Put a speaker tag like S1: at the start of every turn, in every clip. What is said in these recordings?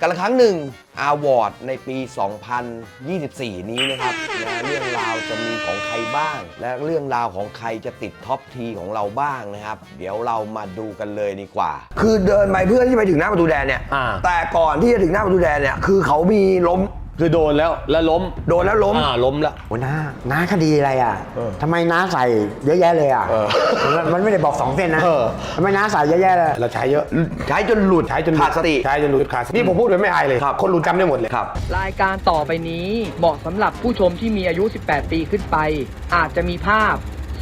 S1: กันละครั้งหนึ่งอาวอร์ดในปี 2024 นี้นะครับและเรื่องราวจะมีของใครบ้าง และเรื่องราวของใครจะติดท็อปทีของเราบ้างนะครับ เดี๋ยวเรามาดูกันเลยดีกว่า คือเดินไปเพื่อที่ไปถึงหน้าประตูแดนเนี่ย
S2: อ่า
S1: แต่ก่อนที่จะถึงหน้าประตูแดนเนี่ย คือเขามีล้ม
S2: คือโดนแล้วแล้วล้ม
S1: โดนแล้วล้ม
S2: อ่าล้มแล้ว
S3: โอ้น้าน้าคดีอะไรอะ
S1: เออ
S3: ทำไมน้าใส่เยอะแยะเลยอะ
S1: เออ
S3: มันมันไม่ได้บอกสองเส้นนะ
S2: เออ
S3: ทำไมน้าใส่เยอะแยะเลย
S2: เราใช้เยอะ
S1: ใช้จนหลุด
S2: ใช้จนหลุ
S1: ขาดสติ
S2: ใช้จนหลุดขาดสตินี่ผมพูดโดยไม่อายเลย
S1: ครับ
S2: คนรู้จำได้หมดเลย
S1: ครับ
S4: รายการต่อไปนี้เหมาะสำหรับผู้ชมที่มีอายุ 18 ปีขึ้นไป อาจจะมีภาพ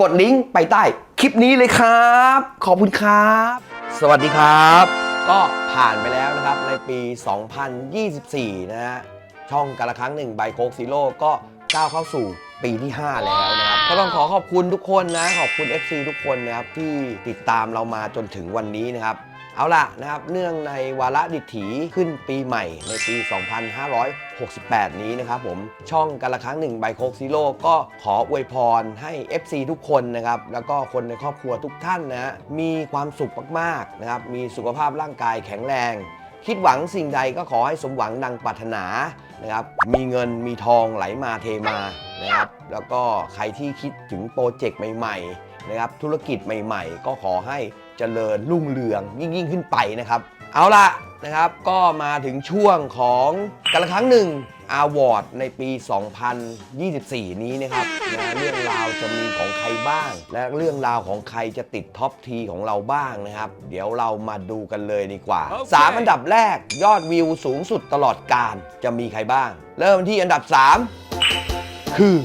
S1: กดลิงก์ไปใต้คลิปนี้เลยครับ ขอบคุณครับ สวัสดีครับ ก็ผ่านไปแล้วนะครับในปี 2024 นะฮะช่องกันละครั้งหนึ่งไบโคกซีโร่ก็ก้าวเข้าสู่ปีที่ 5 แล้วนะครับ ก็ต้องขอขอบคุณทุกคนนะ ขอบคุณ FC ทุกคนนะครับที่ติดตามเรามาจนถึงวันนี้นะครับ เอาล่ะนะครับ เนื่องในวาระดิถีขึ้นปีใหม่ในปี 2568 นี้นะครับผม ช่องกันละครั้งหนึ่งไบโคกซีโร่ก็ขออวยพรให้ FC ทุกคนนะครับ แล้วก็คนในครอบครัวทุกท่านนะฮะมีความสุขมากๆนะครับ มีสุขภาพร่างกายแข็งแรง คิดหวังสิ่งใดก็ขอให้สมหวังดังปรารถนานะครับ มีเงินมีทองไหลมาเทมานะครับ แล้วก็ใครที่คิดถึงโปรเจกต์ใหม่ๆนะครับ ธุรกิจใหม่ ๆ ก็ขอให้ เจริญรุ่งเรืองยิ่งยิ่งๆขึ้นไปนะครับ เอาล่ะนะครับก็มาถึงช่วงของกันละครั้งหนึ่งอาวอร์ดในปี 2024 นี้นะครับนะเรื่องราวจะมีของใครบ้าง และเรื่องราวของใครจะติดท็อปทีของเราบ้างนะครับ เดี๋ยวเรามาดูกันเลยดีกว่า3อันดับแรกยอดวิวสูงสุดตลอดการจะมีใครบ้าง เริ่มที่อันดับ 3 คือ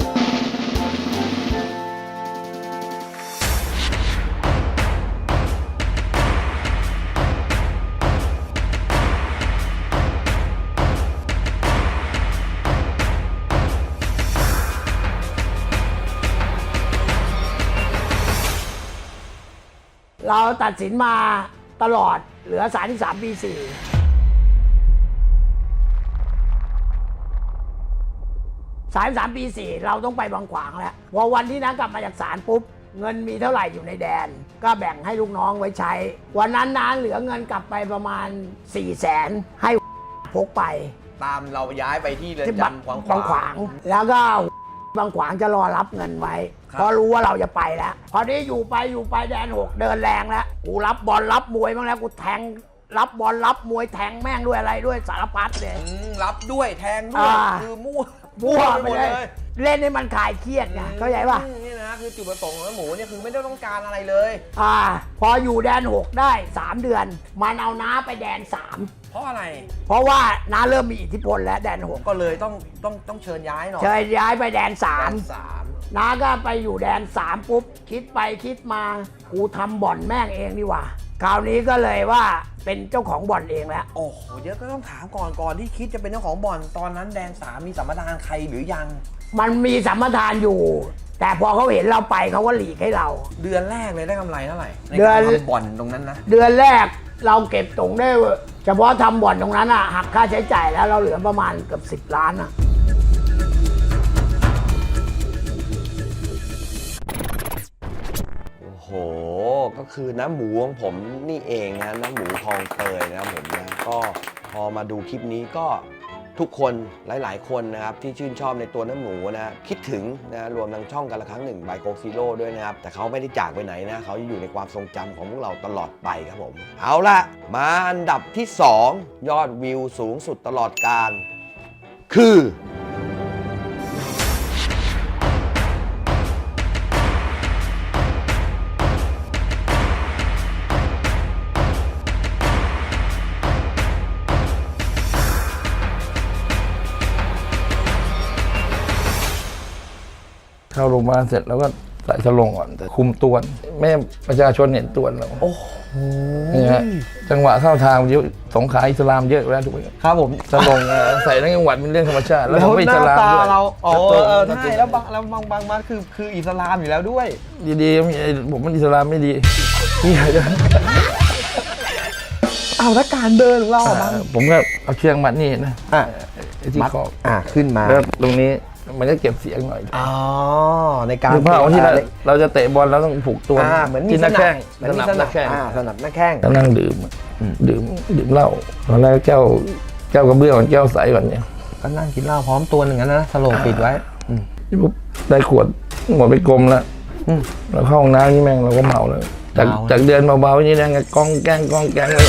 S5: ตัดสินมาตลอดเหลือ33ปี4 33ปี4เราต้องไปบางขวางแล้วพอวันที่นั้นกลับมาจากศาลปุ๊บ เงินมีเท่าไหร่อยู่ในแดน ก็แบ่งให้ลูกน้องไว้ใช้ วันนั้นนานเหลือเงินกลับไปประมาณ4 0 0แสนให้พกไป
S1: ตามเราย้ายไปที่เรือน
S5: ที่
S1: จำขวาง
S5: บางขวาง แล้วก็บางขวางจะรอรับเงินไว้
S1: ครับ
S5: เพราะรู้ว่าเราจะไปแล้ว พอนี้อยู่ไปอยู่ไปแดนหกเดินแรงแล้วกูรับบอลรับมวยบ้างแล้วกูแทงรับบอลรับมวยแทงแม่งด้วยอะไรด้วยสารพัดเลย
S1: อืมรับด้วยแทงด้วย
S5: อ่า
S1: คือมั่ว
S5: มั่วไป
S1: หมด
S5: เลย เล่นให้มันคลายเครียดไงเข้าใจป่ะ
S1: อืมนี่นะคือจุดประสงค์ของน้าหมูเนี่ยคือไม่ได้ต้องการอะไรเลย
S5: อ่า พออยู่แดนหกได้ 3 เดือน มันเอาน้าไปแดน 3
S1: เพราะอะไร
S5: เพราะว่าน้าเริ่มมีอิทธิพลแล้วแดนหก
S1: ก็เลยต้องต้องต้องเชิญย้ายหน่อย
S5: เชยย้ายไปแดนสาม
S1: สาม
S5: น้าก็ไปอยู่แดนสามปุ๊บ คิดไปคิดมากูทำบ่อนแม่งเองดีกว่า คราวนี้ก็เลยว่าเป็นเจ้าของบ่อนเองแล้ว
S1: โอ้โหเดี๋ยวก็ต้องถามก่อนก่อนที่คิดจะเป็นเจ้าของบ่อนตอนนั้นแดนสามมีสัมปทานใครหรือยัง
S5: มันมีสัมปทานอยู่ แต่พอเขาเห็นเราไปเขาก็หลีกให้เรา
S1: เดือนแรกเลยได้กำไรเท่าไหร่ใน
S5: เดือน
S1: การทำบ่อนตรงนั้นนะ
S5: เดือนแรกเราเก็บตรงได้เฉพาะทำบ่อนตรงนั้นอะหักค่าใช้จ่ายแล้วเราเหลือประมาณเกือบสิบล้านอะ
S1: ก็คือน้ำหมูของผมนี่เองนะน้ำหมูทองเตยนะครับผมนะก็พอมาดูคลิปนี้ก็ทุกคนหลาย ๆ คนนะครับที่ชื่นชอบในตัวน้ำหมูนะคิดถึงนะรวมทั้งช่องกันละครั้งหนึ่งบายโกซีโร่ด้วยนะครับ แต่เขาไม่ได้จากไปไหนนะเขาอยู่ในความทรงจำของพวกเราตลอดไปครับผม เอาละมาอันดับที่ 2 ยอดวิวสูงสุดตลอดการ คือ
S6: พยาบาลเสร็จแล้วก็ใส่สลงก่อนแต่คุมตัวไม่ให้ประชาชนเห็นตัวเรา
S1: โอ้โห
S6: นี่ฮะจังหวะเข้าทางเยอะสงขลาอิสลามเยอะแล้วทุกคน
S1: ครับผม
S6: สลงเอ่อใส่ทั้งจังหวัดเป็นเรื่องธรรมชาติ แล้ว
S1: แล้ว
S6: ผมไม่
S1: ห
S6: อิส
S1: น้า
S6: ลาม
S1: ตา
S6: ด้วย
S1: เราอ๋อ
S6: แล้ว
S1: เออ
S6: ตัว
S1: ใช่แล้วบางแล้วบางบางมัดคือคืออิสลามอยู่แล้วด้วย
S6: ดีๆมีไอ้ผมมันอิสลามไม่ดีนี่ใครจะ
S1: เอาแล้วการเดินของเราอะบาง
S6: ผมก็เอาเชือกมัดนี่นะ
S1: อะ
S6: ไอ้ที่
S1: มัด
S6: คอ
S1: อะขึ้นมา
S6: แล้วตรงนี้ มันก็เก็บเสียงหน่อย
S1: อ๋อในการ
S6: คือภาพว่าที่เราเราจะเตะบอลเราต้องผูกตัว
S1: อ่าเหมือนมี
S6: ที่ห
S1: ส
S6: น้า
S1: นั
S6: แข้
S1: บ
S6: ง
S1: เหมือนมี
S6: นับ
S1: ส
S6: ห
S1: นั
S6: น้า
S1: บ
S6: แข้ง
S1: อ่าสนับหน้าแข้ง
S6: ก็นั่งดื่มดื่มดื่มเหล้าตอนแรกแก้วแก้วกระเบื้องก่อนแก้วใสก่อนเนี่ย
S1: ก็นั่งกินเหล้าพร้อมตัวหนึ่งนะสโลงปิดไว้
S6: ที่ปุ๊บได้ขวดหมดไปกลมแล้ว
S1: อืม
S6: เราเข้าห้องน้ำนี่แม่งเราก็เมาเลยจาก
S1: เมา
S6: จากเดินเบาๆนี่แม่งก็กองแกงกองแกงเลย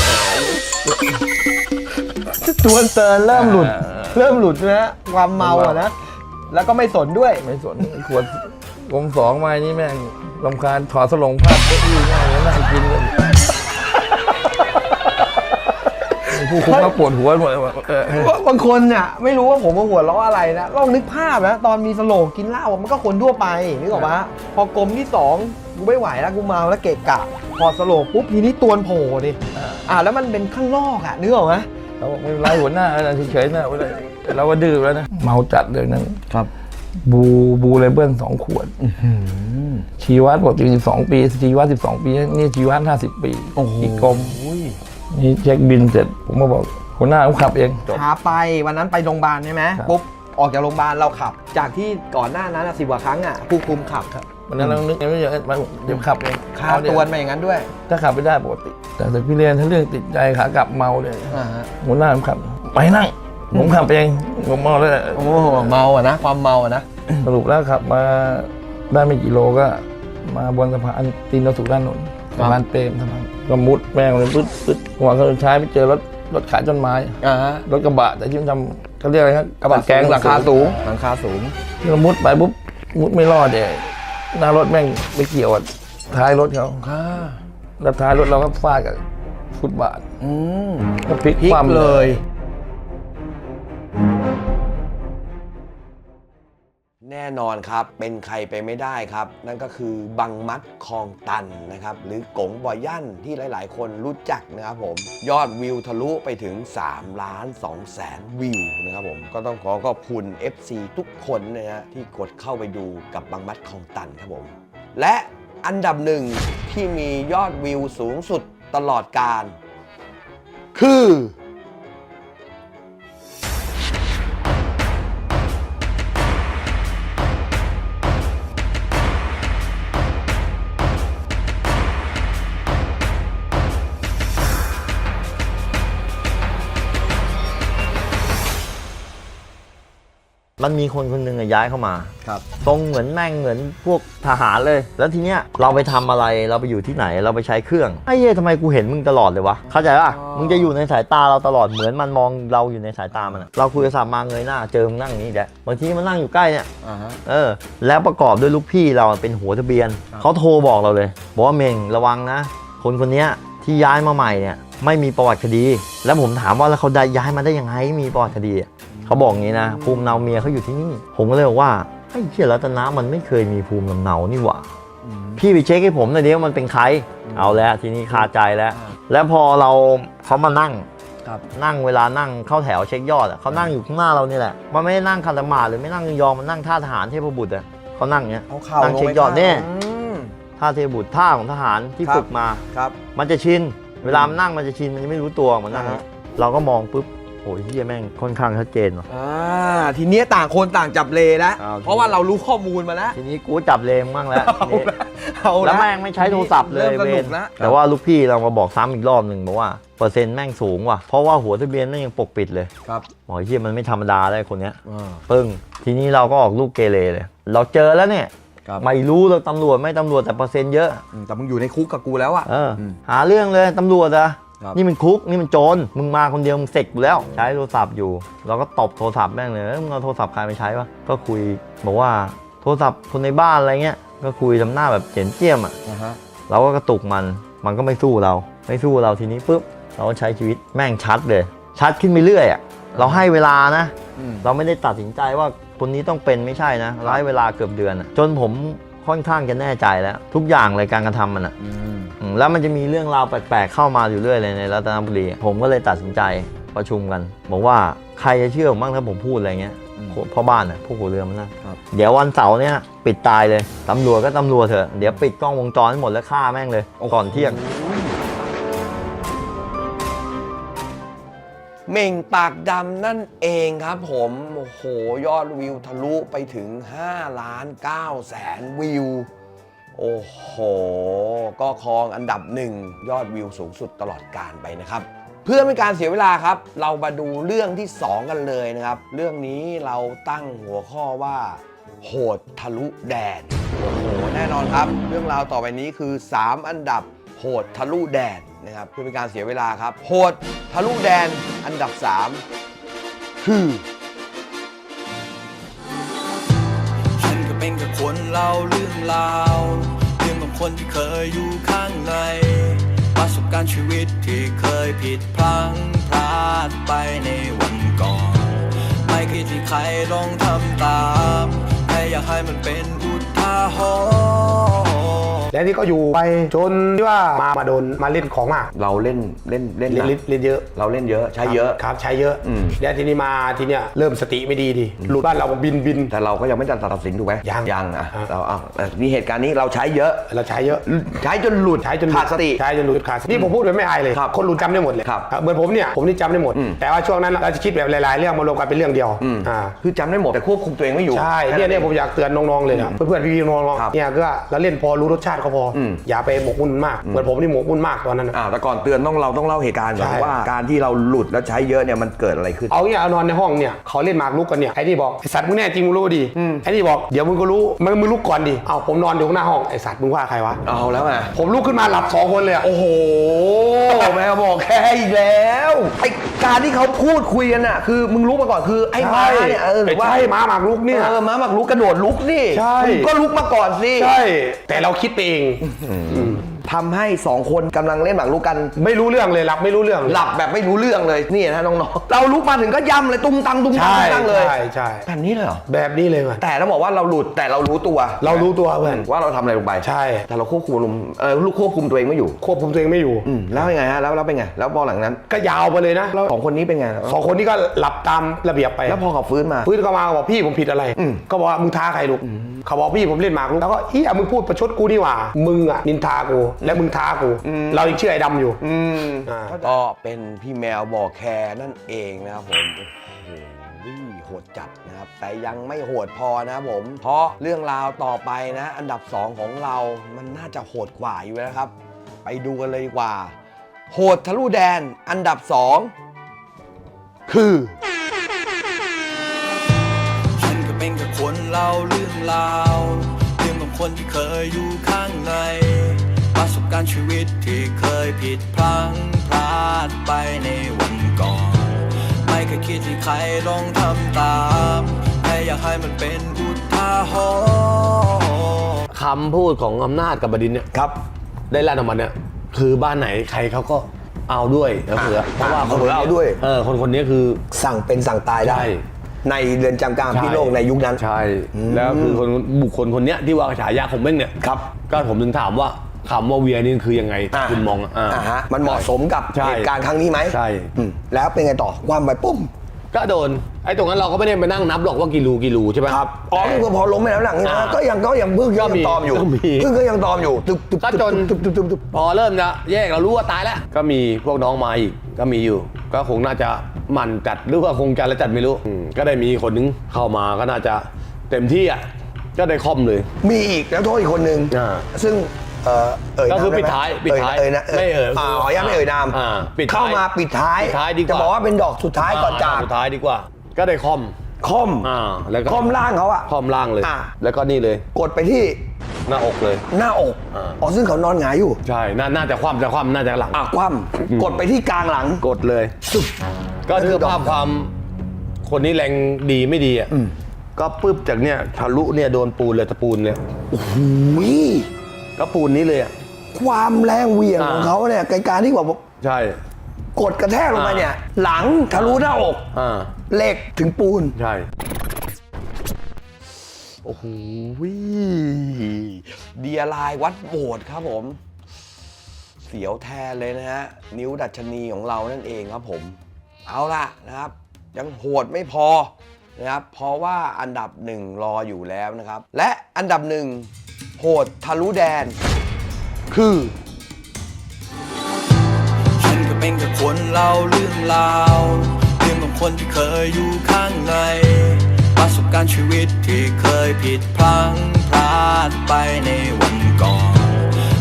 S1: จวนเตือนเริ่มหลุด
S6: อ่า
S1: เริ่มหลุดนะความเมาอะนะ แล้วก็ไม่สนด้วย
S6: ไม่สนขวดกลมสองมานี่แม่งลำคาญถอดสลงผ้าเก้าอี้แม่งแล้วนั่งกินกันผู้คุมก็ปวดหัวหมดเลยว่าเออ
S1: บางคนเนี่ยไม่รู้ว่าผมมาหัวเราะอะไรนะลองนึกภาพนะตอนมีสโลงกินเหล้าอะมันก็คนทั่วไปนึกออกปะพอกลมที่สองกูไม่ไหวแล้วกูเมาแล้วเกะกะ พอสโลงปุ๊บทีนี้ตวนโผล่ดิอ่าแล้วมันเป็นข้างนอกอะนึกออกไหม
S6: เราบอกไม่เป็นไรหัวหน้าอะไรเฉยๆนะอะไรแต่เราก็ดื้อแล้วนะ เมาจัดเลยนั้น
S1: ครับ
S6: บูบูเลเบิลสองขวดชีวัตบอกจริงสองปีชีวัตสิบสองปี นี่ชีวัตห้าสิบปี
S1: โอ้โห
S6: อีกกลมนี่เช็คบินเสร็จ ผมก็บอกหัวหน้าผมขับเองจบ
S1: ขาไปวันนั้นไปโรงพยาบาลใช่ไหม
S6: ครับ
S1: ปุ๊บออกจากโรงพยาบาลเราขับ จากที่ก่อนหน้านั้นสิบกว่าครั้งอะผู้คุมขับครับ
S6: วันนั้นเรานึกยังไม่เยอะมาเดี๋ยวขับเอง
S1: ค่า
S6: เอเดี๋ย
S1: ตัวมาอย่างนั้นด้วย
S6: ถ้าขับไม่ได้ปกติ แต่แต่พี่เรียนถ้าเรื่องติดใจขากลับเมาเลย
S1: อ่าฮะ
S6: หัวหน้าผมขับ ไปนั่ง ผมขับเองผมเมาแล้ว
S1: โอ้เมาอะนะ ความเมาอะนะ
S6: สรุปแล้วขับมาได้ไม่กี่โลก็ มาบนสะพานตีนสุด้านนนท์สะพานเปรมสะพานก็มุดแม่งเลยปึ๊ดปึ๊ดหัวเขาสุดท้ายไปเจอรถรถขายต้นไม้
S1: อ่าฮะ
S6: รถกระบะแต่ที่มันทำเขาเรียกอะไรครับ
S1: กระบะ
S6: แกง
S1: หลังคาสูง หลังคาสูง
S6: ที่เรามุดไปปุ๊บมุดไม่รอดเดย หน้ารถแม่งไปเกี่ยวกับท้ายรถเขา
S1: ค่ะ
S6: แล้วท้ายรถเราก็ฟาดกับฟุตบาท
S1: อืม
S6: ก็พลิก
S1: พลิก
S6: คว่ำ
S1: เลย แน่นอนครับเป็นใครไปไม่ได้ครับ นั่นก็คือบังมัดคลองตันนะครับหรือกงบอยั่นที่หลาย ๆ คนรู้จักนะครับผมยอดวิวทะลุไปถึง3ล้าน2แสนวิวนะครับผมก็ต้องขอขอบคุณ FC ทุกคนนะฮะที่กดเข้าไปดูกับบังมัดคลองตันครับผมและอันดับหนึ่งที่มียอดวิวสูงสุดตลอดการ คือ
S7: มันมีคนคนหนึ่งอะย้ายเข้ามา
S1: ครับ
S7: ทรงเหมือนแม่งเหมือนพวกทหารเลย แล้วทีเนี้ยเราไปทำอะไรเราไปอยู่ที่ไหนเราไปใช้เครื่องไอ้เหี้ยทำไมกูเห็นมึงตลอดเลยวะเข้าใจป่ะมึงจะอยู่ในสายตาเราตลอดเหมือนมันมองเราอยู่ในสายตามันอะเราคุยกับสามมาเงยหน้าเจอมึงนั่งอย่างนี้แหละบางทีมันนั่งอยู่ใกล้เนี่ย
S1: อ่าฮะ
S7: เออแล้วประกอบด้วยลูกพี่เราเป็นหัวทะเบียนเขาโทรบอกเราเลย บอกว่าเมงระวังนะ คนคนเนี้ยที่ย้ายมาใหม่เนี่ยไม่มีประวัติคดี แล้วผมถามว่าแล้วเขาได้ย้ายมาได้ยังไงไม่มีประวัติคดีอะ เขาบอกงี้นะ ภูมิลำเนาเมียเขาอยู่ที่นี่ ผมก็เลยบอกว่าไอ้เชี่ยรัตนะมันไม่เคยมีภูมิลำเนานี่หว่า พี่ไปเช็คให้ผมหน่อยดิว่ามันเป็นใคร เอาแล้วทีนี้คาใจแล้ว แล้วพอเราเขามานั่ง
S1: ครับ
S7: นั่งเวลานั่งเข้าแถวเช็คยอดอะเขานั่งอยู่ข้างหน้าเรานี่แหละ มันไม่ได้นั่งคันธมาศหรือไม่นั่งยองมันนั่งท่าทหารเทพบุตรอะเขานั่งเนี้ย
S1: เอาเข่า
S7: นั่ง
S1: ลง
S7: เช็ค
S1: ไป
S7: ยอดเนี่ย
S1: อืม
S7: ท่าเทพบุตรท่าของทหารที่
S1: ครับ
S7: ฝึกมา
S1: ครับ
S7: มันจะชิน เวลามันนั่งมันจะชินมันจะไม่รู้ตัวมันนั่ง
S1: อ่าฮะ
S7: เราก็มองปุ๊บ โอ้ยเฮียแม่งค่อนข้างชัดเจนว่ะ
S1: อ่าทีเนี้ยต่างคนต่างจับเลแล้ว
S7: เอา
S1: เพราะว่าเรารู้ข้อมูลมาแล้ว
S7: ทีนี้กูจับเลมบ้างแล้วทีนี้
S1: เอา
S7: แล้วแม่งไม่ใช้โทรศัพท์เลย
S1: เริ่มส
S7: เว
S1: นุ
S7: ร
S1: กแล้ว
S7: แต่ว่าลูกพี่เรามาบอกซ้ำอีกรอบหนึ่งบอกว่าเปอร์เซ็นต์แม่งสูงว่ะ เพราะว่าหัวทะเบียนแม่งยังปกปิดเลย
S1: ครับ
S7: บอกเฮียมันไม่ธรรมดาเลยคนเนี้ย
S1: อ่า
S7: ปึ้ง ทีนี้เราก็ออกลูกเกเรเลย เราเจอแล้วเนี่ย
S1: ครับ
S7: ไม่รู้เราตำรวจไม่ตำรวจแต่เปอร์เซ็นต์เยอะ
S1: อืมแต่มึงอยู่ในคุกกับกูแล้วอะ
S7: เอออ
S1: ม
S7: หาเรื่องเลยตำรวจอะ
S1: ครับ
S7: นี่มันคุกนี่มันโจรมึงมาคนเดียวมึงเสกกูแล้ว ใช้โทรศัพท์อยู่ เราก็ตบโทรศัพท์แม่งเลยเอ้ยมึงเอาโทรศัพท์ใครไปใช้วะก็คุยบอกว่าโทรศัพท์คนในบ้านอะไรเงี้ยก็คุยทำหน้าแบบเจียนเจียมอะ
S1: นะฮะ
S7: เราก็กระตุกมันมันก็ไม่สู้เรา ไม่สู้เราทีนี้ปุ๊บเราก็ใช้ชีวิตแม่งชัดเลย ชัดขึ้นไปเรื่อยอะเราให้เวลานะ
S1: อืม
S7: เราไม่ได้ตัดสินใจว่าคนนี้ต้องเป็นไม่ใช่นะเราให้เวลาเกือบเดือนอะจนผม ค่อนข้างจะแน่ใจแล้ว ทุกอย่างเลยการกระทำมันอะอืมแล้วมันจะมีเรื่องราวแปลกๆเข้ามาอยู่เรื่อยเลยในรัตนบุรีผมก็เลยตัดสินใจประชุมกัน บอกว่าใครจะเชื่อผมบ้างถ้าผมพูดอะไรเงี้ยพ่อบ้านอะพวกหัวเรือมันนะเดี๋ยววันเสาร์เนี่ยปิดตายเลยตำรวจก็ตำรวจเถอะเดี๋ยวปิดกล้องวงจรให้หมดแล้วฆ่าแม่งเลยก่อนเที่ยง
S1: เม่งปากดำนั่นเองครับผม โอ้โห ยอดวิวทะลุไปถึง5ล้าน9แสนวิว โอ้โห ก็ครองอันดับหนึ่งยอดวิวสูงสุดตลอดการไปนะครับ เพื่อไม่การเสียเวลาครับ เรามาดูเรื่องที่ 2 กันเลยนะครับ เรื่องนี้เราตั้งหัวข้อว่า โหดทะลุแดน โอ้โห แน่นอนครับ เรื่องราวต่อไปนี้คือ 3 อันดับโหดทะลุแดน นะครับเพื่อเป็นการเสียเวลาครับ โหดทะลุแดนอันดับ 3 คือ
S8: ฉันก็เป็นแค่คนเล่าเรื่องราวเรื่องของคนที่เคยอยู่ข้างใน ประสบการณ์ชีวิตที่เคยผิดพลั้งพลาดไปในวันก่อน ไม่คิดที่ใครลองทำตามแค่อยากให้มันเป็นอุทาหรณ์
S2: และที่ก็อยู่ไปจนที่ว่ามามาโดนมาเล่นของมาก
S1: เราเล่นเล่นเล่น
S2: เล่น
S1: หนัก
S2: เล่นเล่นเยอะ
S1: เราเล่นเยอะใช้เยอะ
S2: ครับใช้เยอะ
S1: อืม
S2: แล้วทีนี้มาทีเนี้ยเริ่มสติไม่ดีดิหลุดบ้านเราบินบิน
S1: แต่เราก็ยังไม่ได้ตัดสินถูกไหม
S2: ยัง
S1: ยังอะ
S2: อะ
S1: เราอะแต่นี่เหตุการณ์นี้เราใช้เยอะ
S2: เราใช้เยอะ
S1: ใช้จนหลุด
S2: ใช้จนหลุ
S1: ขาดสติ
S2: ใช้จนหลุดขาดสตินี่ผมพูดแบบไม่อายเลย
S1: ครับ
S2: คนหลุดจำได้หมดเลย
S1: ครับ
S2: เหมือนผมเนี่ยผมนี่จำได้หมด
S1: อืม
S2: แต่ว่าช่วงนั้นเราจะคิดแบบหลายๆเรื่องมารวมกันเป็นเรื่องเดียว
S1: อืม
S2: อ่า
S1: คือจำได้หมดแต่ควบคุมตัวเองไม่อยู่
S2: ใช่เนี่ยเนี่ยผมอยากเตือนน้องๆเลยนะเพื่อนๆพี่ๆน้อง
S1: ครับ
S2: ๆเนี่ยก็เราเล่นพอรู้รสชาติก็พออ
S1: ม
S2: อย่าไปหมกมุ่นมากเหมือนผมนี่หมกมุ่นมากตอนนั้นนะ
S1: อ่าแต่ก่อนเตือนต้องเราต้องเล่าเหตุการณ์ก่อน
S2: ใช่
S1: ว่าการที่เราหลุดแล้วใช้เยอะเนี่ยมันเกิดอะไรขึ้น
S2: เอาเนี่ยเอานอนในห้องเนี่ยเขาเล่นหมากรุกกันเนี่ยไอ้นี่บอกไอ้สัตว์มึงแน่จริงมึงรู้ดี
S1: อืม
S2: ไอ้นี่บอกเดี๋ยวมึงก็รู้มึงมึงลุกก่อนดิเอาผมนอนอยู่ข้างหน้าห้องไอ้สัตว์มึงว่าใครวะ
S1: เอาแล้วไง
S2: ผมลุกขึ้นมาหลับสองคนเลยอะ
S1: โอ้โหแม่บอกแค่อีกแล้วไอ การที่เขาพูดคุยกันน่ะ คือมึงรู้มาก่อนคือไอ้ม้าเนี่ยเออหรือว่า
S2: ใช่ม้าหมากรุกเนี่ย
S1: เออม้าหมักลุกกระโดดลุกสิ
S2: ใช่
S1: มึงก็ลุกมาก่อนสิ
S2: ใช่ แต่เราคิดไปเอง
S1: ทำให้สองคนกำลังเล่นหมากรุกกัน
S2: ไม่รู้เรื่องเลยหลับไม่รู้เรื่อง
S1: หลับแบบไม่รู้เรื่องเลยนี่นะน้องๆ เราลุกมาถึงก็ย่ำเลยตุ้มตังตุ้มตัง
S2: ใช่
S1: ตุ้มตังเลย
S2: ใช่ใช่
S1: แบบนี้เลยเหรอ
S2: แบบนี้เลยมัน
S1: แต่ต้องบอกว่าเราหลุดแต่เรารู้ตัว
S2: เรารู้ตัวเพื่อน
S1: ว่าเราทำอะไรลงไป
S2: ใช่
S1: แต่เราควบคุมอารมณ์เออลูกควบคุมตัวเองไม่อยู่
S2: ควบคุมตัวเองไม่อยู่
S1: อืมแล้วยังไงฮะแล้วแล้วเป็นไงแล้วพอหลังนั้น
S2: ก็ยาวไปเลยนะแล้ว
S1: สองคนนี้เป็นไง
S2: สองคนนี้ก็หลับตามระเบียบไป
S1: แล้วพอเขาฟื้นมา
S2: ฟื้นก็มาบอกพี่ผมผิดอะไร
S1: อืม
S2: ก็บอกว่ามึงท้าใครลูก เขาบอกพี่ผมเล่นหมากรุกแล้วก็เฮียมึงพูดประชดกูนี่หว่า มึงอะนินทากู และมึงท้ากู เรายังเชื่อไอ้ดำอยู่
S1: อืม
S2: อ่า
S1: ก็เป็นพี่แมวบอกแคร์นั่นเองนะครับผมโอ้โหโหดจัดนะครับ แต่ยังไม่โหดพอนะครับผม เพราะเรื่องราวต่อไปนะ อันดับ 2 ของเรา มันน่าจะโหดกว่าอยู่แล้วนะครับ ไปดูกันเลยดีกว่า โหดทะลุแดนอันดับ 2 คือ
S8: เล่าเรื่องราวเรื่องของคนที่เคยอยู่ข้างใน ประสบการณ์ชีวิตที่เคยผิดพลั้งพลาดไปในวันก่อน ไม่เคยคิดที่ใครลองทำตามแค่อยากให้มันเป็นอุทาหรณ์
S2: คำพูดของอำนาจกับบดินเนี่ย
S1: ครับ
S2: ได้ลั่นออกมาเนี่ยคือบ้านไหนใครเขาก็เอาด้วยนะเผื่อเพราะว่าคนคนนี้
S1: เอาด้วย
S2: เออคนคนนี้คือ
S1: สั่งเป็นสั่งตายได้
S2: ใช่
S1: ในเรือนจำกลางพิโลกในยุคนั้น
S2: ใช่ แล้วคือคนบุคคลคนเนี้ยที่ว่าฉายาของเม่งเนี่ย
S1: ครับ
S2: ก็ผมถึงถามว่าคำว่าเวียนี่คือยังไง
S1: อ่า
S2: คุณมองอะอ่า
S1: อ่าฮะมันเหมาะสมกับ
S2: ใช่
S1: เหตุการณ์ครั้งนี้ไหม
S2: ใช่
S1: อืมแล้วเป็นไงต่อความไปปุ้ม
S2: ก็โดน ไอ้ตรงนั้นเราก็ไม่ได้มานั่งนับหรอกว่ากี่รูกี่รูใช่ไหม
S1: ครับอ๋อคือพอล้มไปแล้วหลังนี้นะ
S2: อ่า
S1: ก็ยังก็ยังพึ่งก็
S2: ก็
S1: ยัง
S2: มี
S1: ตอมอยู่
S2: ก็มี
S1: พึ่งก็ยังตอมอยู่ตึบตึบ
S2: ก็จน
S1: ตึบตึบตึบตึบ
S2: พอเริ่มจะแยกเรารู้ว่าตายแล้ว ก็มีพวกน้องมาอีกก็มีอยู่ ก็คงน่าจะหมันจัดหรือว่าคงจะละจัดไม่รู้อืมก็ได้มีคนนึงเข้ามาก็น่าจะเต็มที่อะก็ได้คอมเลย
S1: มีอีกแล้วโทษอีกคนนึง
S2: อ่า
S1: ซึ่ง เอ่อเอ่ย
S2: ก็คือ
S1: นม
S2: ปิดท้าย
S1: ไไหม
S2: ปิดท้าย
S1: เอ่ยนะ
S2: ไม่เอ่ย
S1: อ่าขออนุญาตไม่เอ่ยนาม
S2: อ่าปิดท้าย
S1: เข้ามาปิดท้าย
S2: ปิดท้ายดีกว่า
S1: จะบอกว่าเป็นดอกสุดท้ายก่อนจาก
S2: สุดท้ายดีกว่า ก็ได้คอม
S1: คอม
S2: อ่าแล้วก็
S1: คอมล่างเขาอะ
S2: คอมล่างเลย
S1: อ่า
S2: แล้วก็นี่เลย
S1: กดไปที่
S2: หน้าอกเลย
S1: หน้าอก
S2: อ่า
S1: อ๋อซึ่งเขานอนหงายอยู่
S2: ใช่น่าน่าจะคว่ำจะคว่ำน่าจะหลัง
S1: อะคว่ำกดไปที่กลางหลัง
S2: กดเลย
S1: สุด
S2: ก็คือภาพความคนนี้แรงดีไม่ดีอะก็ปึ๊บจากเนี่ยทะลุเนี่ยโดนปูนเลยตะปูนเลย
S1: วิ
S2: ก็ปูนนี้เลยอะ
S1: ความแรงเหวี่ยง
S2: อ่า
S1: ของเขาเนี่ยในการที่แบบว่า
S2: ใช่
S1: กดกระแทกลงไป
S2: อ่า
S1: เนี่ย หลังทะลุหน้าอก
S2: อ่า
S1: เหล็กถึงปูน
S2: ใช่
S1: โอ้โหเดียลายวัดโบสถ์ครับผม เสียวแทนเลยนะฮะ นิ้วดัชนีของเรานั่นเองครับผม เอาล่ะนะครับ ยังโหดไม่พอนะครับ เพราะว่าอันดับหนึ่งรออยู่แล้วนะครับ และอันดับหนึ่ง โหดทะลุแดน คือ
S8: ฉันก็เป็นแค่คนเล่าเรื่องราวเรื่องของคนที่เคยอยู่ข้างใน ประสบการณ์ชีวิตที่เคยผิดพลั้งพลาดไปในวันก่อน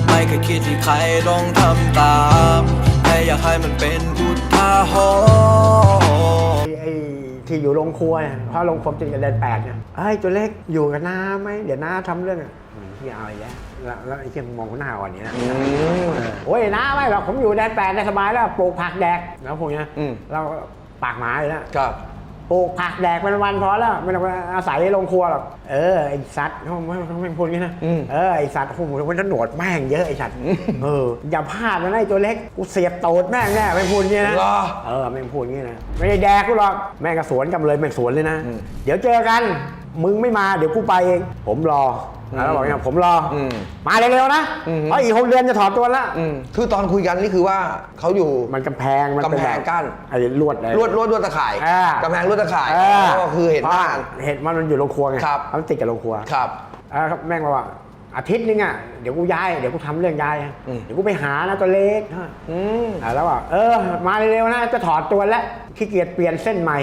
S8: ไม่เคยคิดที่ใครลองทำตามแค่อยากให้มันเป็นอุทาหรณ์
S3: ไอ้ที่อยู่โรงครัวเนี่ยเพราะโรงครัวติดกับแดนแปดเนี่ยเฮ้ยตัวเล็กอยู่กับน้าไหมเดี๋ยวน้าทำเรื่องอะ อืมที่เอาอีกแล้วแล้วแล้วไอ้ที่มองหน้าอ่อนนี้นะโอ้ยน้าไม่หรอกผมอยู่แดนแปดได้สบายแล้วปลูกผักแดกแล้วพวกเนี้ย
S1: อืม
S3: เราปากหมาเลยแล้ว
S1: ครับ
S3: ปลูกผักแดกเป็นวันพอแล้วไม่ต้องไปอาศัยโรงครัวหรอกเออไอสัตว์เขาไม่เขาไม่พูดอย่างนี้นะ
S1: อืม
S3: เออไอสัตว์โอ้โหมันจะหนวดแม่งเยอะไอสัตว์เอออย่าพลาดนะไอตัวเล็กกูเสียบโตดแม่งแน่ไม่พูดอย่างนี้นะ
S1: เหรอ
S3: เออแม่งพูดอย่างนี้นะไม่ได้แดกกูหรอกแม่งก็สวนกันเลยแม่งสวนเลยนะ เดี๋ยวเจอกัน มึงไม่มาเดี๋ยวกูไปเอง ผมรอ แล้วบอกอย่างผมรออ
S1: ม
S3: มาเร็วๆนะ
S1: อืม
S3: เพราะอีกหกเดือนจะถอดตัวละ
S1: อืมคือตอนคุยกันนี่คือว่าเขาอยู่
S3: มันกำแพงมันเป็น
S1: กำแพง
S3: บบ
S1: กั้น
S3: ไอ้ลวดเลย
S1: ลวดลวดลวดตะข่าย
S3: อ่ากำ
S1: แพงลวดตะข่าย
S3: เออ
S1: ก็คือเห็นบ้าน
S3: เห็นมันมันอยู่โรงครัวไง
S1: ครับ
S3: มันติดกับโรงครัว
S1: ครับ
S3: อ่าครับแม่งบอกว่าอาทิตย์นึงอะเดี๋ยวกูย้ายเดี๋ยวกูทำเรื่องย้าย
S1: อืม
S3: เดี๋ยวกูไปหานะตัวเล็ก
S1: อืม
S3: อ่าแล้วอะเออมาเร็วๆนะจะถอดตัวแล้วขี้เกียจเปลี่ยนเส้นใหม่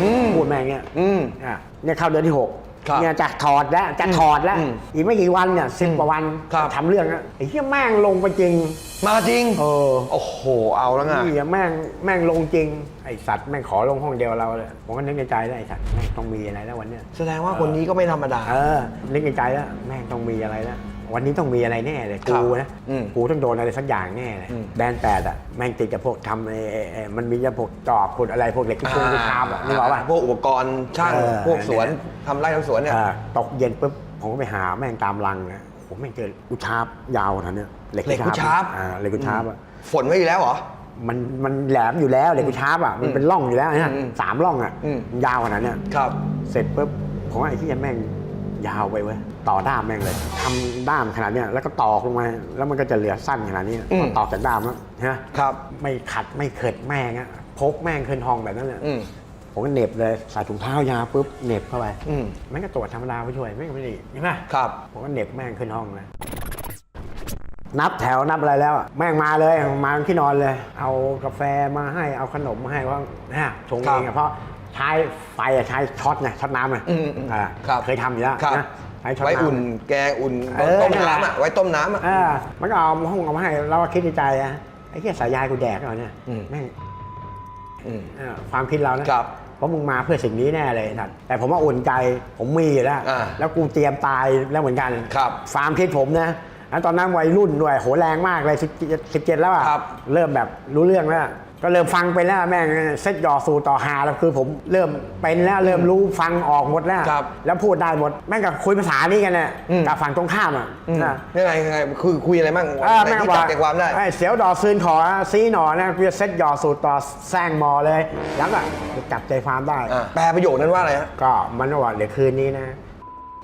S1: อืม
S3: พูดแม่งเงี้ย
S1: อืม
S3: อะเนี่ยเข้าเดือนที่หก
S1: ครับ
S3: เนี่ยจะถอดแล้วจะถอดแล้ว
S1: อืม
S3: อีกไม่กี่วันเนี่ยสิบกว่าวัน
S1: ครับ
S3: จะทำเรื่องอะไอ้เหี้ยแม่งลงไปจริง
S1: มาจริง
S3: เออ
S1: โอ้โห เอาแล้วไง
S3: นี่แม่งแม่งลงจริง ไอสัตว์แม่งขอลงห้องเดียวเราเลยผมก็นึกในใจแล้วไอสัตว์แม่งต้องมีอะไรแล้ววันเนี้ย
S1: แสดงว่าคนนี้ก็ไม่ธรรมดา
S3: เออนึกในใจแล้วแม่งต้องมีอะไรแล้ว วันนี้ต้องมีอะไรแน่เลย
S1: ครับ
S3: กูนะ
S1: อืม
S3: กูต้องโดนอะไรสักอย่างแน่เลย
S1: อืม
S3: แดนแปดอะแม่งติดกับพวกทำไอ้ไอ้ไอ้มันมีพวกจอบพวกอะไรพวกเหล็กที่คุณทามอะนึกออกป่ะ
S1: พวกอุปกรณ์ช่าง
S3: เออ
S1: พวกสวนทำไร่ทำสวนเนี่ย
S3: เออตกเย็นปุ๊บผมก็ไปหาแม่งตามรังนะผมแม่งเจอกุชาร์ปยาวขนาดเนี้ย
S1: เหล็กกุชาร์ป
S3: อ่าเหล็กกุชาร์ปอะ
S1: ฝนไว้อยู่แล้วเหรอ
S3: มันมันแหลมอยู่แล้วเหล็กกุชาร์ปอะมันเป็นร่องอยู่แล้วเนี่ย
S1: อืม
S3: สามร่องอะ
S1: อืม
S3: ยาวขนาดเนี้ย
S1: ครับ
S3: เสร็จปุ๊บผมว่าไอ้ที่แม่งยาวไปเว้ย ต่อด้ามแม่งเลยทำด้ามขนาดเนี้ยแล้วก็ตอกลงมา แล้วมันก็จะเหลือสั้นขนาดนี้
S1: อืม
S3: พอตอกจากด้ามแล้วนะครับ ไม่ขัดไม่เขิดแม่งอะพกแม่งคืนทองแบบนั้นเลย
S1: อืม
S3: ผมก็เหน็บเลยใส่ถุงเท้ายาวปุ๊บเหน็บเข้าไป
S1: อืม
S3: แม่งก็ตรวจธรรมดาไปช่วยแม่งก็ไม่ได้ใช่ไหม
S1: ครับ
S3: ผมก็เหน็บแม่งขึ้นห้องเลยนับแถวนับอะไรแล้วอะแม่งมาเลยมาที่นอนเลย เอากาแฟมาให้เอาขนมมาให้ว่าฮะชงเองอะเพราะใช้ไฟอะใช้ช็อตไงช็อตน้ำอะ
S1: อืมอืม
S3: อ่า
S1: ครับ
S3: เคยทำอยู่แล้ว
S1: ครับ
S3: นะ ใช้ช็อต
S1: ไว้
S3: น้ำ
S1: อุ่นแกงอุ่น
S3: เออ
S1: ต้ม
S3: นั่นแหละ
S1: น้ำอะไว้ต้มน้ำอะ
S3: เออมันก็เอาห้องเอามาให้เราก็คิดในใจอะไอ้เหี้ยสายยายกูแดกเหรอเนี่ย
S1: อืม
S3: แม่ง
S1: อืม
S3: เออความคิดเรานะครับเพราะมึงมาเพื่อสิ่งนี้แน่เลยนะแต่ผมว่าอุ่นใจผมมีอยู่แล้ว
S1: อ่า
S3: แล้วกูเตรียมตายแล้วเหมือนกัน
S1: ครับ
S3: ความคิดผมนะแล้วตอนนั้นวัยรุ่นด้วยโหแรงมากเลยสิบเจ็ดแล้วอะ
S1: ครับ
S3: เริ่มแบบรู้เรื่องแล้ว ก็เริ่มฟังไปแล้วแม่งเซ็ตหยอสู่ต่อหาแล้วคือผมเริ่มเป็นแล้วเริ่มรู้ฟังออกหมดแล้ว
S1: ครับ
S3: แล้วพูดได้หมดแม่งกับคุยภาษานี้กันน่ะ
S1: อืม
S3: กับฝั่งตรงข้ามอะ
S1: อืม
S3: นะ
S1: ยังไงยังไงคือคุยอะไรบ้าง
S3: เออ
S1: ไหน
S3: แม่ง
S1: ที่
S3: ว่า
S1: จับใจความได้
S3: ไอ้เสียวดอกซืนขอซีหนอนะกูจะเซ็ตหยอสูตรต่อแซงมอเลย แล้วก็จับใจความได้
S1: อะแปลประโยคนั้นว่าอะไรฮะ
S3: ก็มันว่าเดี๋ยวคืนนี้นะ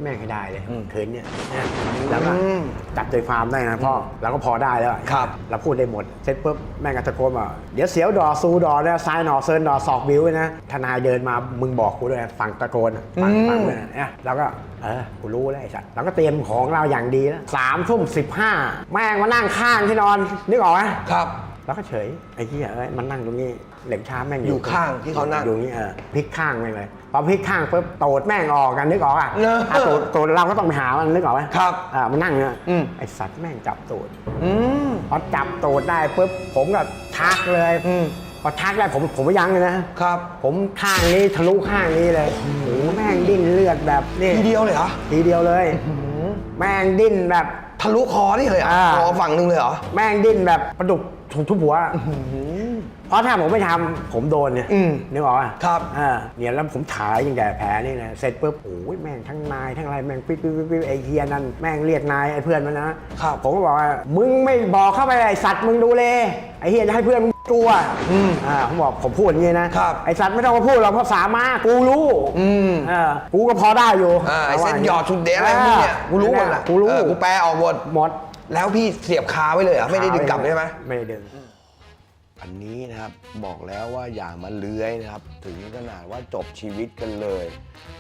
S3: แม่งให้ได้เลย
S1: อืม
S3: คืนเนี้ยนะแล้วก็
S1: อืม
S3: จับใจความได้นะพ่อเราก็พอได้แล้ว
S1: ครับ
S3: เราพูดได้หมด เสร็จปุ๊บแม่งก็ตะโกนว่าเดี๋ยวเสียวดอซูดอนะซ้ายหนอเซินดอศอกบิวนะทนายเดินมามึงบอกกูด้วยฝั่งตะโกนฟังฟังเลยนะเราก็เออกูรู้แล้วไอ้สัตว์เราก็เตรียมของเราอย่างดีแล้วสามทุ่มสิบห้าแม่งมานั่งข้างที่นอนนึกออกไหม
S1: ครับ
S3: แล้วก็เฉยไอ้เหี้ยเอ้ยมันนั่งตรงนี้ เหล็กช้าแม่ง
S1: อยู่ข้างที่เขานั่ง
S3: อยู่นี่เออพลิกข้างไปเลยพอพลิกข้างปุ๊บโตดแม่งออกกันนึกออกอะ
S1: เนอะ
S3: อะโตดโตดเราก็ต้องไปหามันนึกออกไหม
S1: ครับ
S3: อ่ามันนั่งเนี่ย
S1: อืม
S3: ไอสัตว์แม่งจับโตด
S1: อืม
S3: พอจับโตดได้ปุ๊บผมก็ทักเลย
S1: อืม
S3: พอทักได้ผมผมไม่ยั้งเลยนะครับ ผมข้างนี้ทะลุข้างนี้เลยโอ้โหแม่งดิ้นเลือดแบบนี่
S1: ทีเดียวเลยเหรอ
S3: ทีเดียวเลยแม่งดิ้นแบบ
S1: ทะลุคอนี่เลยเหรอ
S3: อ่า
S1: คอฝั่งหนึงเลยเหรอ
S3: แม่งดิ้นแบบประดุกถูกทุบหัว เพราะถ้าผมไม่ทำผมโดนเนี่ย
S1: อืม
S3: นึกออกป่ะ
S1: ครับ
S3: อ่าเนี่ยแล้วผมถ่ายยังแต่แผลนี่นะเสร็จปุ๊บโอ้ยแม่งทั้งนายทั้งอะไรแม่งปิ๊บปิ๊บปิ๊บปิ๊บไอ้เฮียนั่นแม่งเรียกนายไอ้เพื่อนมันนะครับ ผมก็บอกว่ามึงไม่บอกเข้าไปไอ้สัตว์มึงดูเลยไอ้เฮียจะให้เพื่อนมึงกลัวอ่าผมบอกผมพูดอย่างนี้นะครับไอ้สัตว์ไม่ต้องมาพูดหรอกเพราะสามากูรู้
S1: อืม
S3: เออกูก็พอได้อยู่
S1: อ่าไอเส้นหยอดชุดเดะอะไรพวกนี้เนี่ยกูรู้หมดแหละ
S3: กูรู้
S1: เออกูแปลออกหมด
S3: หมด
S1: แล้วพี่เสียบคาไว้เลยเหรอไม่ได้ดึงกลับใช่ไหม
S3: ไม่ได้ดึง
S1: อันนี้นะครับบอกแล้วว่าอย่ามาเลื้อยนะครับ ถึงขนาดว่าจบชีวิตกันเลย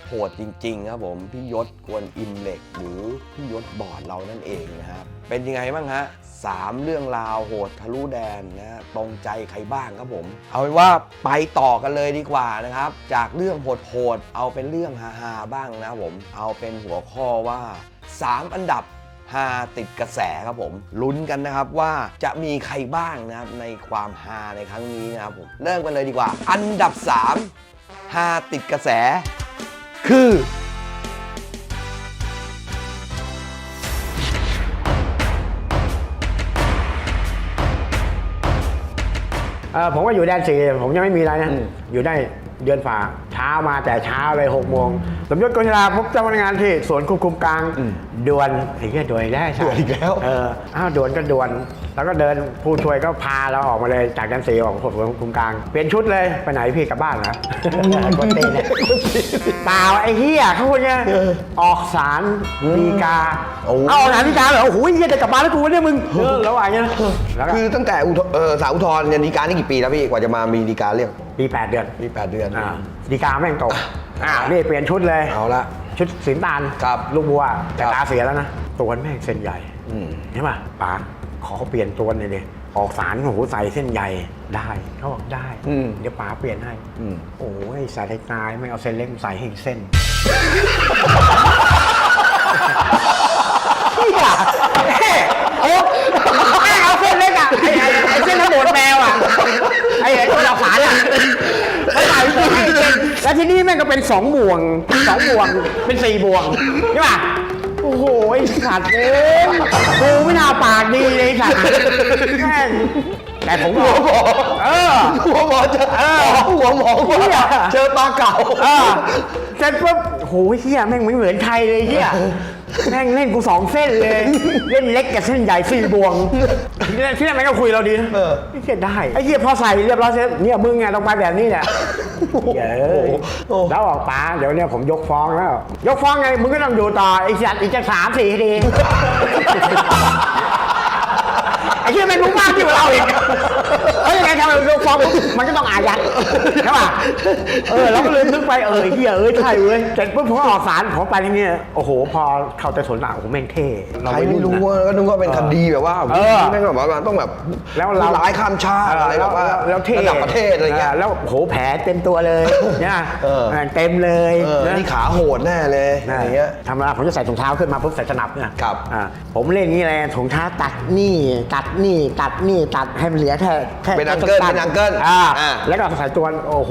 S1: โหดจริงๆครับผมพี่ยศกวนอิมเหล็ก หรือพี่ยศบอดเรานั่นเองนะครับ เป็นยังไงบ้างฮะสามเรื่องราวโหดทะลุแดนนะตรงใจใครบ้างครับผม เอาเป็นว่าไปต่อกันเลยดีกว่านะครับ จากเรื่องโหดๆเอาเป็นเรื่องฮาๆบ้างนะผม เอาเป็นหัวข้อว่า 3 อันดับ ฮาติดกระแสครับผมลุ้นกันนะครับว่าจะมีใครบ้างนะครับในความฮาในครั้งนี้นะครับผมเริ่มกันเลยดีกว่า อันดับ3ฮาติดกระแส คือ
S3: เออผมก็อยู่แดนสี่ผมยังไม่มีอะไรนะ อยู่ได้ เดือนฝ่าเช้ามาแต่เช้าเลยหกโมงสมยศกฤษลาพบเจ้าพนักงานที่สวนควบคุมกลางด่วนไอ้เหี้ยด่วนอีกแล้วใช่
S1: ด่วนอีกแล้ว
S3: เอออ้าวด่วนก็ด่วน แล้วก็เดินผู้ช่วยก็พาเราออกมาเลยจากแดนสี่ออกสวนควบคุมกลาง เปลี่ยนชุดเลยไปไหนพี่กลับบ้านเหรอคนตีเนี่ยเปล่าไอ้เหี้ยเขาคนเนี้ยออกสารดีกา
S1: โอ้
S3: เอาออกสารดีกาเหรอโอ้โหเหี้ยจะกลับบ้านแล้วกูเนี่ยมึงเออแล้วว่าอย่างเงี้ยนะแล้วก็
S1: คือตั้งแต่อุทเออสาวอุทธรณ์เนี่ยดีการนี่กี่ปีแล้วพี่กว่าจะมามีดีการเรียก
S3: ปีแปดเดือน
S1: มี8เดือน
S3: อ่าดีกาแม่งตกอ่านี่เปลี่ยนชุดเลย
S1: เอาละ
S3: ชุดสีน้ำตาล
S1: ครับ
S3: ลูกบัวแต่
S1: ครับ
S3: ตาเสียแล้วนะตัวแม่งเส้นใหญ่
S1: อืม
S3: เห็นป่ะป๋าขอเปลี่ยนตัวหน่อยดิออกสารโอ้โหใส่เส้นใหญ่ได้เขาบอกได้
S1: อืม
S3: เดี๋ยวป๋าเปลี่ยนให้
S1: อืม
S3: โอ้ยใส่ให้ตายไม่เอาเส้นเล็กใส่ให้อีกเส้นโอ้แม่งเอาเส้นเล็กอะไอ้ไอ้ไอ้เส้นทั้งหมดแมวอะไอ้ไอ้ ตัวดาวขานอะไม่ใส่ให้อีกเส้นแล้วที่นี่แม่งก็เป็นสองบ่วงสองบ่วงเป็นสี่บ่วงใช่ป่ะโอ้โหไอ้สัตว์เอ้ยกูไม่น่าปากดีเลยไอ้สัตว์แม่งแต่ผมหัวหมอเออ
S1: หัวหมอเจอ
S3: เออ
S1: หัวหมอ
S3: เหี้ย
S1: เจอตาเก่า
S3: เออเสร็จปุ๊บโหเฮียแม่งไม่เหมือนใครเลยเฮีย แม่งเล่นกูสองเส้นเลย เล่นเล็กกับเส้นใหญ่สี่บวงที่นั่นที่นั่นแม่งก็คุยเราดีนะ
S1: เออ
S3: ไอ้เฮียได้ไอ้เฮียพอใส่เรียบร้อยเสร็จเนี่ยมึงไงต้องไปแบบนี้แหละเหี้ยเอ้ย
S1: โอ้
S3: แล้วบอกป๋าเดี๋ยวเนี่ยผมยกฟ้องแล้ว ยกฟ้องไงมึงก็ต้องอยู่ต่อไอ้สัตว์อีกจะสามสี่คดี ไอ้เหี้ยแม่งรู้มากที่กว่าเราอีกเฮ้ยยังไงทำไมยกฟ้องปุ๊บมันก็ต้องอายัดใช่ป่ะเออเราก็เลยนึกไปเออไอ้เหี้ยเอ้ยใช่เว้ยเสร็จปุ๊บผมก็ออกสารผมไปที่นี่โอ้โห พอเข้าแต่สวนหลังโอ้โหแม่งเท่
S1: ใครไม่รู้ว่าก็นึกว่าเป็นคดีแบบว่า
S3: เออ
S1: แม่งแบบว่าต้องแบบ
S3: แล้วเรา
S1: ผู้ร้ายข้ามชาติอะไรแบบว่า
S3: แล้วแล้วเท่
S1: ระดับประเทศอะไรเงี้ย
S3: แล้วโอ้โหแผลเต็มตัวเลยเนี่ย
S1: เออ
S3: เต็มเลย
S1: เออ
S3: นะ
S1: นี่ขาโหดแน่เลยอะไรเงี้ย
S3: ธรรมดาผมจะใส่ถุงเท้าขึ้นมาปุ๊บใส่สนับเนี่ย
S1: ครับ
S3: อ่าผมเล่นนี่เลยถุงเท้าตัดนี่ตัดนี่ตัดนี่ตัดให้มันเหลือแค่แค่
S1: เป็นอังเกิล
S3: ตัด
S1: เป็นอังเกิล
S3: อ่า
S1: อ่า
S3: แล้วก็ใส่ตัวโอ้โห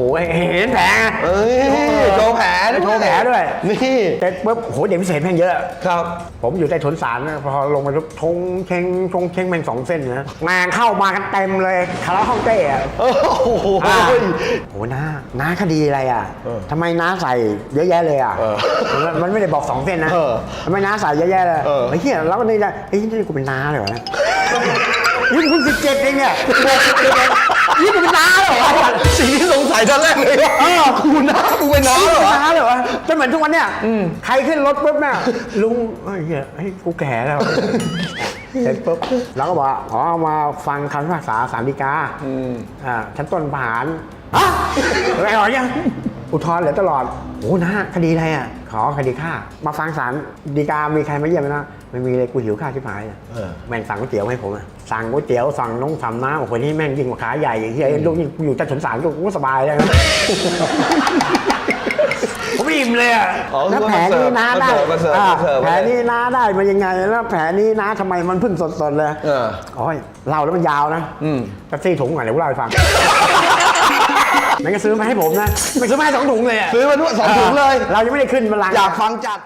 S3: เห็นแผลไง
S1: เอ้ยโชว์แผลด้วย
S3: โชว์แผลด้วย
S1: นี่
S3: เสร็จปุ๊บโหเด็กพิเศษแม่งเยอะ
S1: ครับ
S3: ผมอยู่ใต้ถุนศาลนะพอลงมาปุ๊บทงเชงทงเชงแม่งสองเส้นนะงานเข้ามากันเต็มเลยคาราห้องเต้อะ
S1: โอ้โห
S3: อ่าโหน้าน้าคดีอะไรอะ
S1: เออ
S3: ทำไมน้าใส่เยอะแยะเลยอะ
S1: เออ
S3: มันมันไม่ได้บอกสองเส้นนะ
S1: เออ
S3: ทำไมน้าใส่เยอะแยะเลย
S1: เออ
S3: ไอ้เหี้ยแล้วก็นี่นะไอ้ยนี่กูเป็นน้าเลยวะเนี่ย นี่กูเพิ่งสิบเจ็ดเองเนี่ยนี่กูเป็นน้าเหรอวะ
S1: สิ่งที่สงสัยตอนแรกเลยว่า
S3: เออ
S1: กูน้ากูเป็นน้า
S3: นี่
S1: เหร
S3: กู
S1: อ
S3: เป็นน้าเลยวะจะเหมือนทุกวันเนี่ยใครขึ้นรถปุ๊บเนี่ยลุงไอ้เหี้ยไอ้ยกูแก่แล้วเสร็จปุ๊บแล้วก็บอกว่าอ๋อมาฟังคำพิพากษาสารดีกาอ่าชั้นต้นประหารอะอะไรหรอเนี่ยอุทธรณ์เหลือตลอดโอ้นะคดีอะไรอะขอคดีฆ่า มาฟังศาลดีกามีใครมาเยี่ยมไหมนะ ไม่มีเลยกูหิวข้าวชิบหายเลย
S1: เออ
S3: แม่งสั่งก๋วยเตี๋ยวให้ผมอะสั่งก๋วยเตี๋ยวสั่งน้องสำน้ำโอ้โหนี่แม่งยิ่งกว่าขาใหญ่อย่างเงี้ยลูกนี่อยู่ใต้ถุนศาลก็กูสบายเลยนะ ผมอิ่มเลยอะ
S1: อ๋อ
S3: แล้วแผลนี่น้าได้
S1: มาเสิร์ฟ
S3: อ่า
S1: มาเสิร์ฟ
S3: แผลนี่น้าได้มายังไง แล้วแผลนี่น้าทำไมมันเพิ่งสดๆเลย
S1: เออ
S3: โอ้ยเล่าแล้วมันยาวนะ
S1: อืม
S3: แป๊บซี่ถุงก่อนเดี๋ยวกูเล่าให้ฟังมันก็ซื้อมาให้ผมนะมันซื้อมาให้สองถุงเลยะ
S1: ซื้อมาด้วยสองถุงเลย
S3: เรายังไม่ได้ขึ้นบัลลังก์
S1: อยากฟังจัด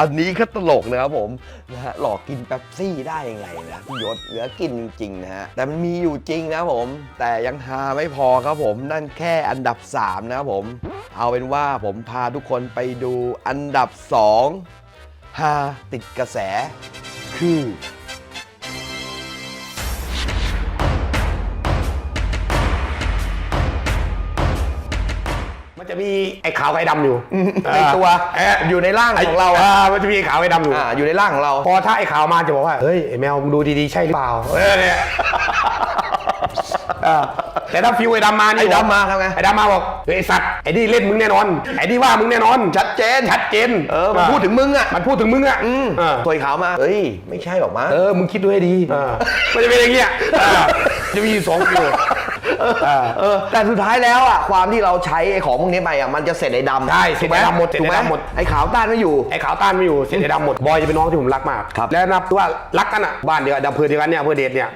S1: อันนี้ก็ตลกนะครับผมนะฮะหลอกกินแป๊บซี่ได้ยังไงนะพี่ยศเหลือกินจริงๆนะฮะแต่มันมีอยู่จริงนะผม แต่ยังหาไม่พอครับผมนั่นแค่อันดับ 3 นะครับผม เอาเป็นว่าผมพาทุกคนไปดูอันดับ2หาติดกระแสคือ
S2: จะมีไอ้ขาวกับไอ้ดำอยู่
S1: ในตัว
S2: เออ
S1: อยู่ในร่างของเรา
S2: อ่ามันจะมีไอ้ขาวไอ้ดำอยู่
S1: อ่าอยู่ในร่างของเรา
S2: พอถ้าไอ้ขาวมาจะบอกว่าเฮ้ยไอ้แมวมึงดูดีๆใช่หรือเปล่าเออเนี่ยเออแต่ถ้าฟิวไอ้ดำมานี่
S1: ไอ้ดำมาทำไง
S2: ไอ้ดำมาบอกเฮ้ยไอ้สัตว์ไอ้นี่เล่นมึงแน่นอนไอ้นี่ว่ามึงแน่นอน
S1: ชัดเจน
S2: ชัดเจน
S1: เออมันพูดถึงมึงอะ
S2: มันพูดถึงมึงอะ
S1: อืม
S2: เออ
S1: ตัวขาวมาเฮ้ยไม่ใช่หรอกมั้ง
S2: เออมึงคิดดูให้ดีเออมันจะเป็นอย่างเงี้ยเออจะมีอยู่สองฟิว
S1: เออเออแต่สุดท้ายแล้วอะความที่เราใช้ไอ้ของพวกนี้ไปอะมันจะเสร็จไอ้ดำ
S2: ใช่เสร็จไอ้ดำหมด
S1: ถูกไหม
S2: เสร็จไอ้ดำหมด
S1: ไอ้ขาวต้านไม่อยู่
S2: ไอ้ขาวต้านไม่อยู่เส้นไอ้ดำหมดบอยจะเป็นน้องที่ผมรักมาก
S1: ครับ
S2: แล้วนับว่ารักกันอะบ้านเดียวกันอำเภอเดียวกันเนี่ยอำเภอเดชเนี่ย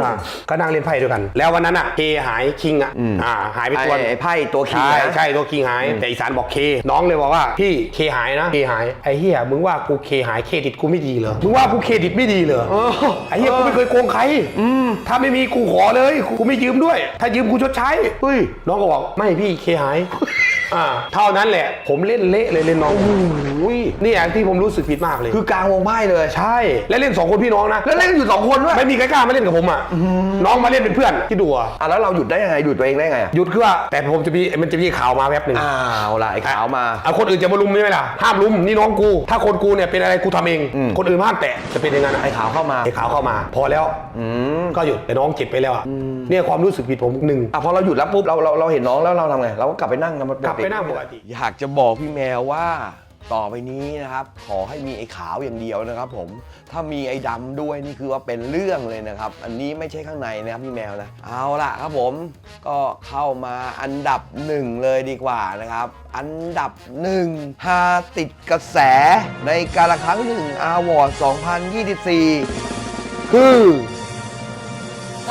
S2: อ่าก็นั่งเล่นไพ่ด้วยกัน แล้ววันนั้นอะเคหายคิงอะอ่าหายไปตัว
S1: ไอ้ไอ้ไพ่ตัวคี
S2: ใช่
S1: นะ
S2: ใช่ตัวคิงหาย แต่อีสานบอกเค น้องเลยบอกว่าพี่เคหายนะเคหายไอ้เหี้ยมึงว่ากูเคหายเครดิตกูไม่ดีเหรอมึงว่ากูเครดิตไม่ดีเหรอไอ้เหี้ยกูไม่เคยโกงใครถ้าไม่มีกูขอเลยกูไม่ยืมด้วยถ้ายืมกูชดใช้
S1: เฮ้ย
S2: น้องก็บอกไม่พี่เคหาย อ่าเท่านั้นแหละ ผมเล่นเละเลยเล่นน้อง
S1: อุ้ย
S2: นี่อย่างที่ผมรู้สึกผิดมากเลย
S1: คือกลางวงไพ่เลย
S2: ใช่ และเล่นสองคนพี่น้องนะ
S1: แล้วเล่นกันอยู่สองคนด้วย
S2: ไม่มีใครกล้ามาเล่นกับผมอะน้องมาเล่นเป็นเพื่อนที่ดูอะ
S1: อะแล้วเราหยุดได้ยังไงหยุดตัวเองได้ไงอะ
S2: หยุดคือว่าแต่ผมจะมีมันจะมีข่าวมาแวบหนึ่ง
S1: อ้าวล่ะไอ้ขาวมา
S2: เอาคนอื่นจะมาลุมใช่ไหมล่ะห้ามลุมนี่น้องกู ถ้าคนกูเนี่ยเป็นอะไรกูทำเอง
S1: อืม
S2: คนอื่นห้ามแตะจะเป็นอย่างนั้น
S1: ไอ้ขาวเข้ามา
S2: ไอ้ขาวเข้ามา พอแล้ว
S1: อืม
S2: ก็หยุดแต่น้องเจ็บไปแล้วอะเนี่ยความรู้สึกผิดผมหนึ่ง
S1: อะพอเราหยุดแล้วปุ๊บเราเราเราเห็นน้องแล้วเราทำไงเราก็กลับไปนั่งกันป
S2: กลับไปนั่งปกติ
S1: อยากจะบอกพี่แมวว่าต่อไปนี้นะครับ ขอให้มีไอ้ขาวอย่างเดียวนะครับผมถ้ามีไอ้ดำด้วยนี่คือว่าเป็นเรื่องเลยนะครับ อันนี้ไม่ใช่ข้างในนะครับพี่แมวนะเอาล่ะครับผมก็เข้ามาอันดับหนึ่งเลยดีกว่านะครับ อันดับหนึ่งฮาติดกระแสในการละครั้งหนึ่งอาวอร์ด2024 คือ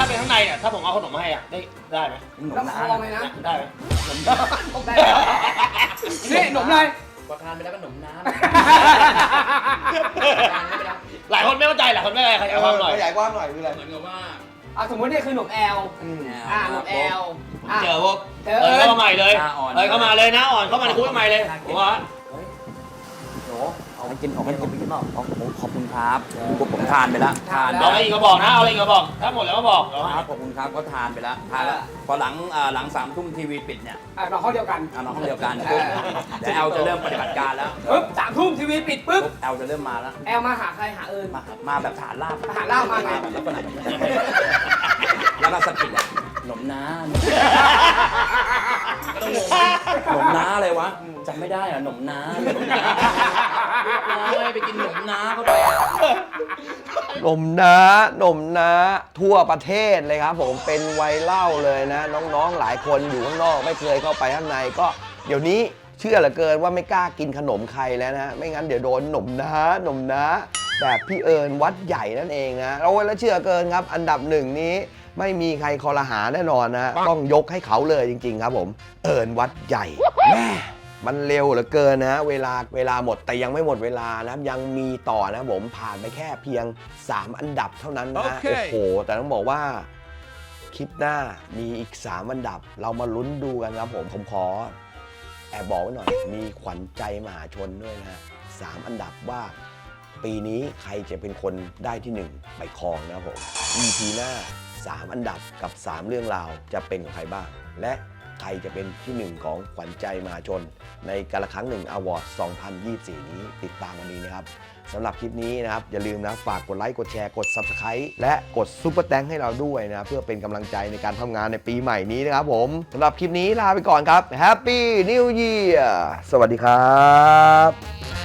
S9: ถ้าเป็นข้างในอะถ้าผมเอาขนมมาให้อะได้ได้ไหม
S10: ต้องคองเลยนะ
S9: ได้ไหม
S10: นี่หนมอะไร
S9: ประทานไปแล้วก็ขนมน้ำหลายคนไม่เข้าใจหลายคนไม่เข้าใจใครเอาความหน่อย
S1: ขยายกว้างหน่อยคืออะไร
S9: เหมือนกับว่า
S10: อะสมมตินี่คือหนมแอลอ่าหนมแอลอะ
S9: เจอพวก
S10: เจอ
S9: เออเข้ามาใหม่เลย
S11: หน้าอ่อน
S9: เออเข้ามาเลยนะอ่อนเข้ามาในคุกใหม่เลยผมว่า
S11: โหเอา ไปกินของมันกินไปกินเปล่าขอบผมขอบคุณครับผมผมทานไปแล้วทาน
S9: เอาอะไรอีกก็บอกนะ เอาอะไรอีกก็บอก ถ้าหมดแล้วก็บอกเอา
S11: ครับขอบคุณครับก็ทานไปแล้วทานแล้วพอหลังอ่าหลังสามทุ่มทีวีปิดเนี่ย
S10: อะนอนห้องเดียวกัน
S11: เอาน้องเดียวกันปุ๊บเดี๋ยวแอลจะเริ่มปฏิบัติการแล้ว
S10: ปึ๊บสามทุ่มทีวีปิดปึ๊บ
S11: ปุ๊บแอลจะเริ่มมาแล้ว
S10: แอลมาหาใครหาเอิญ
S11: มามาแบบฐานลาบ
S10: ฐานลาบมาไง
S11: แบบลักษณะแบบนี้แล้วก็สะกิดอะหนมน้า หนมน้าอะไรวะจำไม่ได้อะหนมน้าเลยไปกินหนมน้าเข้าไป
S1: หนมนะหนมนะทั่วประเทศเลยครับ ผมเป็นไวรัลเลยนะ น้องๆหลายคนอยู่ข้างนอกไม่เคยเข้าไปข้างในก็เดี๋ยวนี้เชื่อเหลือเกินว่าไม่กล้ากินขนมใครแล้วนะ ไม่งั้นเดี๋ยวโดนหนมนะหนมนะ แบบพี่เอิญวัดใหญ่นั่นเองนะเราแล้วเชื่อเกินครับ อันดับหนึ่งนี้ ไม่มีใครคอรหาแน่นอนนะต้องยกให้เขาเลยจริง ๆ ครับ ผมเอิญวัดใหญ่แม่มันเร็วเหลือเกินนะ เวลาเวลาหมดแต่ยังไม่หมดเวลานะยังมีต่อนะผมผ่านไปแค่เพียง 3 อันดับเท่านั้นนะโอ้โห แต่ต้องบอกว่าคลิปหน้ามีอีก 3 อันดับ เรามาลุ้นดูกันครับผมผมขอแอบบอกไว้หน่อย มีขวัญใจมหาชนด้วยนะฮะสามอันดับว่าปีนี้ใครจะเป็นคนได้ที่ 1 ไปครองนะครับผม EP หน้า 3 อันดับกับ 3 เรื่องราวจะเป็นของใครบ้าง และใครจะเป็นที่ 1 ของขวัญใจมหาชน ในกาละครั้งหนึ่งอวอร์ด 2024 นี้ติดตามกันดีนะครับสำหรับคลิปนี้นะครับ อย่าลืมนะ ฝากกดไลค์ กดแชร์กด Subscribe และกดซุปเปอร์แตงให้เราด้วยนะ เพื่อเป็นกำลังใจในการทำงานในปีใหม่นี้นะครับผมสำหรับคลิปนี้ลาไปก่อนครับ Happy New Year สวัสดีครับ